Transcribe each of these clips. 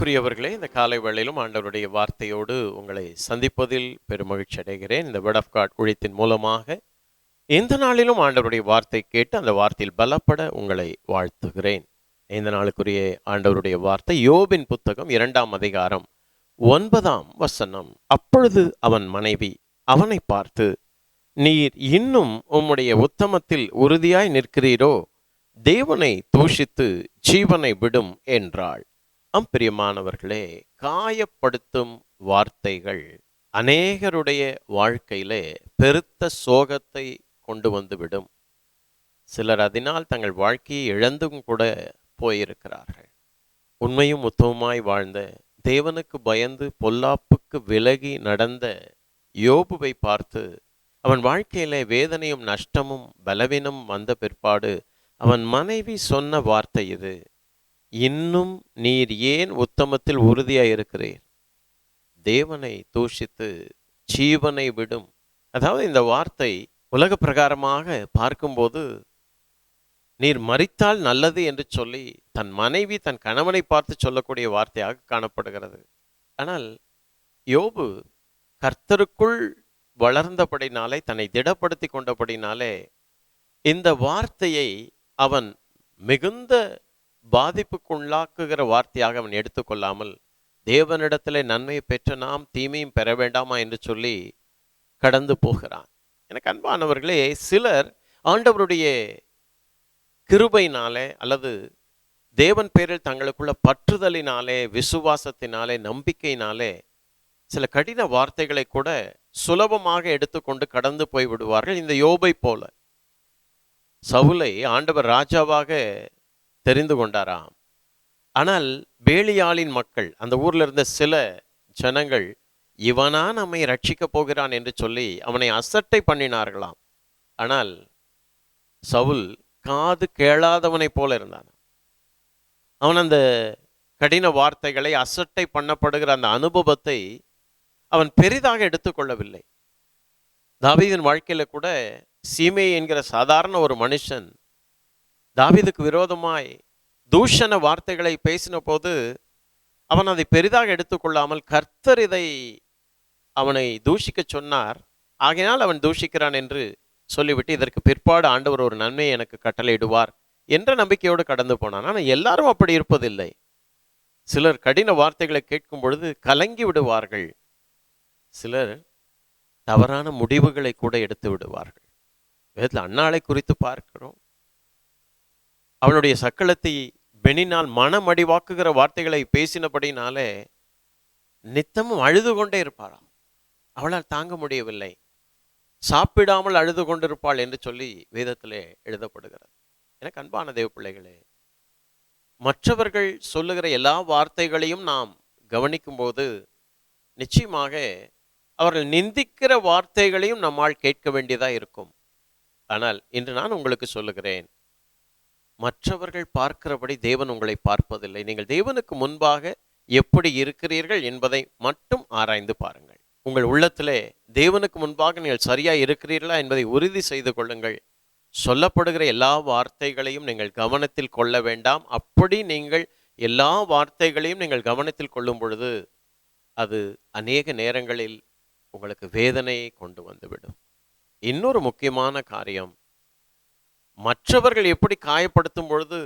அன்புக்குரியவர்களே இந்த காலை வேளையிலும் ஆண்டவருடைய வார்த்தையோடு உங்களை சந்திப்பதில் பெருமகிழ்ச்சி அடைகிறேன். இந்த வேர்ட் ஆஃப் காட் ஊழியத்தின் மூலமாக எந்த நாளிலும் ஆண்டவருடைய வார்த்தை கேட்டு அந்த வார்த்தையில் பலப்பட உங்களை வாழ்த்துகிறேன். இந்த நாளுக்குரிய ஆண்டவருடைய வார்த்தை யோபின் புத்தகம் இரண்டாம் அதிகாரம் ஒன்பதாம் வசனம். அப்பொழுது அவன் மனைவி அவனை பார்த்து நீர் இன்னும் உம்முடைய உத்தமத்தில் உறுதியாய் நிற்கிறீரோ? தேவனை தூஷித்து ஜீவனை விடும் என்றாள். அம் பிரியமானவர்களே காயப்படுத்தும் வார்த்தைகள் அநேகருடைய வாழ்க்கையிலே பெருத்த சோகத்தை கொண்டு வந்துவிடும். சிலர் அதனால் தங்கள் வாழ்க்கையை இழந்தும் கூட போயிருக்கிறார்கள். உண்மையும் உத்தமமாய் வாழ்ந்த தேவனுக்கு பயந்து பொல்லாப்புக்கு விலகி நடந்த யோபுவை பார்த்து அவன் வாழ்க்கையிலே வேதனையும் நஷ்டமும் பலவீனம் வந்த பிற்பாடு அவன் மனைவி சொன்ன வார்த்தை இது. இன்னும் நீர் ஏன் உத்தமத்தில் உறுதியாய் இருக்கிறீர் தேவனை தூஷித்து ஜீவனை விடும். அதாவது இந்த வார்த்தை உலக பிரகாரமாக பார்க்கும்போது நீர் மறித்தால் நல்லது என்று சொல்லி தன் மனைவி தன் கணவனை பார்த்து சொல்லக்கூடிய வார்த்தையாக காணப்படுகிறது. ஆனால் யோபு கர்த்தருக்குள் வளர்ந்தபடினாலே தன்னை திடப்படுத்தி கொண்டபடினாலே இந்த வார்த்தையை அவன் மிகுந்த பாதிப்புக்குள்ளாக்குகிற வார்த்தையாக அவன் எடுத்துக்கொள்ளாமல் தேவனிடத்திலே நன்மையை பெற்ற நாம் தீமையும் பெற வேண்டாமா? என்று சொல்லி கடந்து போகிறான். எனக்கு அன்பானவர்களே சிலர் ஆண்டவருடைய கிருபையினாலே அல்லது தேவன் பேரில் தங்களுக்குள்ள பற்றுதலினாலே விசுவாசத்தினாலே நம்பிக்கையினாலே சில கடின வார்த்தைகளை கூட சுலபமாக எடுத்துக்கொண்டு கடந்து போய் விடுவார்கள் இந்த யோபை போல சவுலை ஆண்டவர் ராஜாவாக தெரிந்து கொண்டாராம். ஆனால் பேலியாளின் மக்கள் அந்த ஊர்ல இருந்த சில ஜனங்கள் இவனா நம்மை ரட்சிக்கப் போகிறான் என்று சொல்லி அவனை அசட்டை பண்ணினார்களாம். ஆனால் சவுல் காது கேளாதவனைப் போல இருந்தான். அவன் அந்த கடின வார்த்தைகளை அசட்டை பண்ணப்படுகிற அந்த அனுபவத்தை அவன் பெரிதாக எடுத்துக்கொள்ளவில்லை. தாவீதின் வாழ்க்கையில கூட சீமே என்கிற சாதாரண ஒரு மனுஷன் தாவிதுக்கு விரோதமாய் தூஷண வார்த்தைகளை பேசின போது அவன் அதை பெரிதாக எடுத்துக்கொள்ளாமல் கர்த்தர் இதை அவனை தூஷிக்க சொன்னார். ஆகையினால் அவன் தூஷிக்கிறான் என்று சொல்லிவிட்டு இதற்கு பிற்பாடு ஆண்டவர் ஒரு நன்மையை எனக்கு கட்டளையிடுவார் என்ற நம்பிக்கையோடு கடந்து போனான். ஆனால் எல்லாரும் அப்படி இருப்பதில்லை. சிலர் கடின வார்த்தைகளை கேட்கும் பொழுது கலங்கி விடுவார்கள். சிலர் தவறான முடிவுகளை கூட எடுத்து விடுவார்கள். வேதத்தில் அன்னாளை குறித்து பார்க்கிறோம். அவனுடைய சக்களத்தை பெனினால் மனமடிவாக்குகிற வார்த்தைகளை பேசினபடினாலே நித்தமும் அழுது கொண்டே இருப்பாராம் அவளால் தாங்க முடியவில்லை. சாப்பிடாமல் அழுது கொண்டிருப்பாள் என்று சொல்லி வேதத்திலே எழுதப்படுகிறது. எனக்கு அன்பான தேவ பிள்ளைகளே மற்றவர்கள் சொல்லுகிற எல்லா வார்த்தைகளையும் நாம் கவனிக்கும்போது நிச்சயமாக அவர்கள் நிந்திக்கிற வார்த்தைகளையும் நம்மால் கேட்க வேண்டியதா இருக்கும். ஆனால் இன்று நான் உங்களுக்கு சொல்லுகிறேன் மற்றவர்கள் பார்க்கிறபடி தேவன் உங்களை பார்ப்பதில்லை. நீங்கள் தேவனுக்கு முன்பாக எப்படி இருக்கிறீர்கள் என்பதை மட்டும் ஆராய்ந்து பாருங்கள். உங்கள் உள்ளத்திலே தேவனுக்கு முன்பாக நீங்கள் சரியா இருக்கிறீர்களா என்பதை உறுதி செய்து கொள்ளுங்கள். சொல்லப்படுகிற எல்லா வார்த்தைகளையும் நீங்கள் கவனத்தில் கொள்ள வேண்டாம். அப்படி நீங்கள் எல்லா வார்த்தைகளையும் நீங்கள் கவனத்தில் கொள்ளும் பொழுது அது அநேக நேரங்களில் உங்களுக்கு வேதனையை கொண்டு வந்துவிடும். இன்னொரு முக்கியமான காரியம் மற்றவர்கள் எப்படி காயப்படுத்தும் பொழுது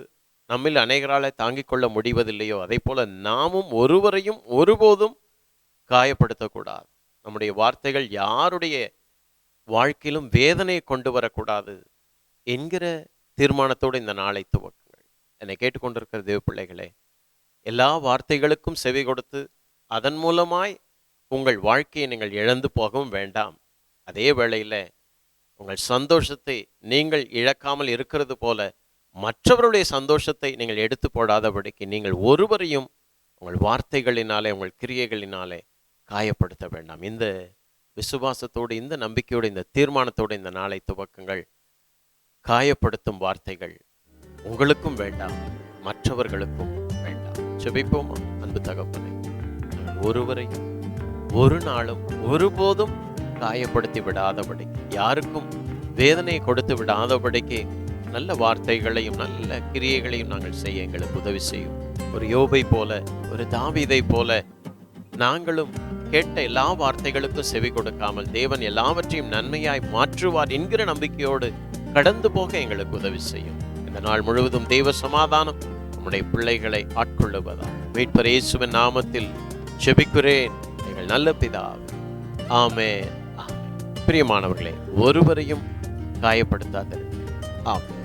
நம்மில் அநேகரால தாங்கிக் கொள்ள முடிவதில்லையோ அதே போல நாமும் ஒருவரையும் ஒருபோதும் காயப்படுத்தக்கூடாது. நம்முடைய வார்த்தைகள் யாருடைய வாழ்க்கையிலும் வேதனையை கொண்டு வரக்கூடாது என்கிற தீர்மானத்தோடு இந்த நாளை துவக்குங்கள். என்னை கேட்டுக்கொண்டிருக்கிற தேவ பிள்ளைகளே எல்லா வார்த்தைகளுக்கும் செவி கொடுத்து அதன் மூலமாய் உங்கள் வாழ்க்கையை நீங்கள் இழந்து போகவும் வேண்டாம். அதே வேளையில் உங்கள் சந்தோஷத்தை நீங்கள் இழக்காமல் இருக்கிறது போல மற்றவருடைய சந்தோஷத்தை நீங்கள் எடுத்து போடாதபடிக்கு நீங்கள் ஒருவரையும் உங்கள் வார்த்தைகளினாலே உங்கள் கிரியைகளினாலே காயப்படுத்த வேண்டாம். இந்த விசுவாசத்தோடு இந்த நம்பிக்கையோடு இந்த தீர்மானத்தோடு இந்த நாளை துவக்குங்கள். காயப்படுத்தும் வார்த்தைகள் உங்களுக்கும் வேண்டாம் மற்றவர்களுக்கும் வேண்டாம். செபிப்போமா அன்பு தகப்பனை ஒருவரையும் ஒரு நாளும் ஒருபோதும் காயப்படுத்தி விடாதபடி யாருக்கும் வேதனையை கொடுத்து விடாதபடிக்கு நல்ல வார்த்தைகளையும் நல்ல கிரியைகளையும் நாங்கள் செய்ய எங்களுக்கு உதவி செய்யும். ஒரு யோபை போல ஒரு தாவிதை போல நாங்களும் கேட்ட எல்லா வார்த்தைகளுக்கும் செவி கொடுக்காமல் தேவன் எல்லாவற்றையும் நன்மையாய் மாற்றுவார் என்கிற நம்பிக்கையோடு கடந்து போக எங்களுக்கு உதவி செய்யும். இந்த நாள் முழுவதும் தெய்வ சமாதானம் நம்முடைய பிள்ளைகளை ஆட்கொள்ளுவதா மீட்பர் இயேசுவின் நாமத்தில் செபிக்கிறேன். எங்கள் நல்ல பிதா ஆமே பிரியமானவர்களே ஒருவரையும் காயப்படுத்தாதிருங்கள் ஆமென்.